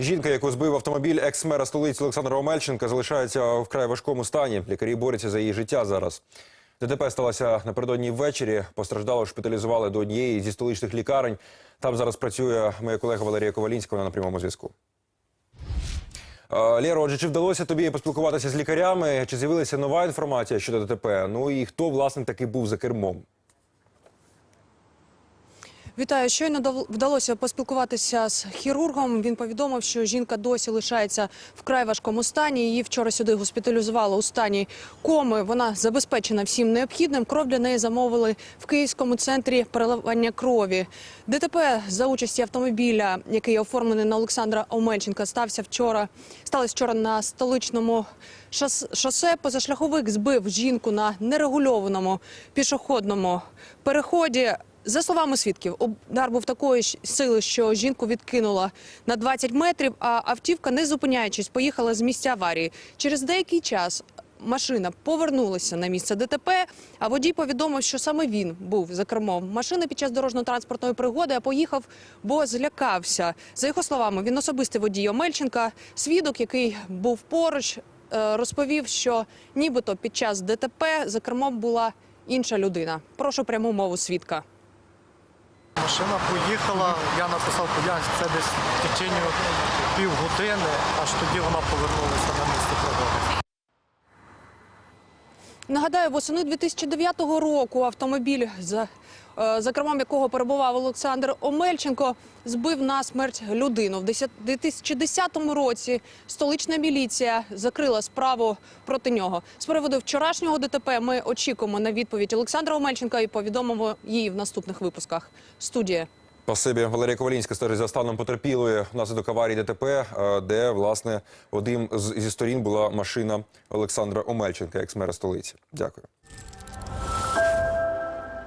Жінка, яку збив автомобіль екс-мера столиці Олександра Омельченка, залишається вкрай важкому стані. Лікарі борються за її життя зараз. ДТП сталося напередодні ввечері. Постраждало шпиталізували до однієї зі столичних лікарень. Там зараз працює моя колега Валерія Ковалінська. Вона на прямому зв'язку. Лєро, отже, чи вдалося тобі поспілкуватися з лікарями? Чи з'явилася нова інформація щодо ДТП? Ну і хто власне таки був за кермом? Вітаю. Щойно вдалося поспілкуватися з хірургом. Він повідомив, що жінка досі лишається в край важкому стані. Її вчора сюди госпіталізували у стані коми. Вона забезпечена всім необхідним. Кров для неї замовили в Київському центрі переливання крові. ДТП за участі автомобіля, який оформлений на Олександра Омельченка, стався вчора. Сталося вчора на столичному шосе. Позашляховик збив жінку на нерегульованому пішохідному переході. За словами свідків, удар був такої сили, що жінку відкинула на 20 метрів, а автівка, не зупиняючись, поїхала з місця аварії. Через деякий час машина повернулася на місце ДТП, а водій повідомив, що саме він був за кермом машини під час дорожньо-транспортної пригоди, а поїхав, бо злякався. За його словами, він особистий водій Омельченка. Свідок, який був поруч, е, розповів, що нібито під час ДТП за кермом була інша людина. Прошу пряму мову свідка. Машина поїхала, я написав Кудянськ, це десь в течение півгодини, аж тоді вона повернулася на місце. Нагадаю, восени 2009 року автомобіль, за, е, за кермом якого перебував Олександр Омельченко, збив на смерть людину. В 10 2010 році столична міліція закрила справу проти нього. З приводу вчорашнього ДТП ми очікуємо на відповідь Олександра Омельченка і повідомимо її в наступних випусках. Студія. Спасибі. Валерія Ковалінська стежить за станом потерпілої внаслідок аварії ДТП, е, де власне одним зі сторін була машина Олександра Омельченка, екс-мера столиці. Дякую.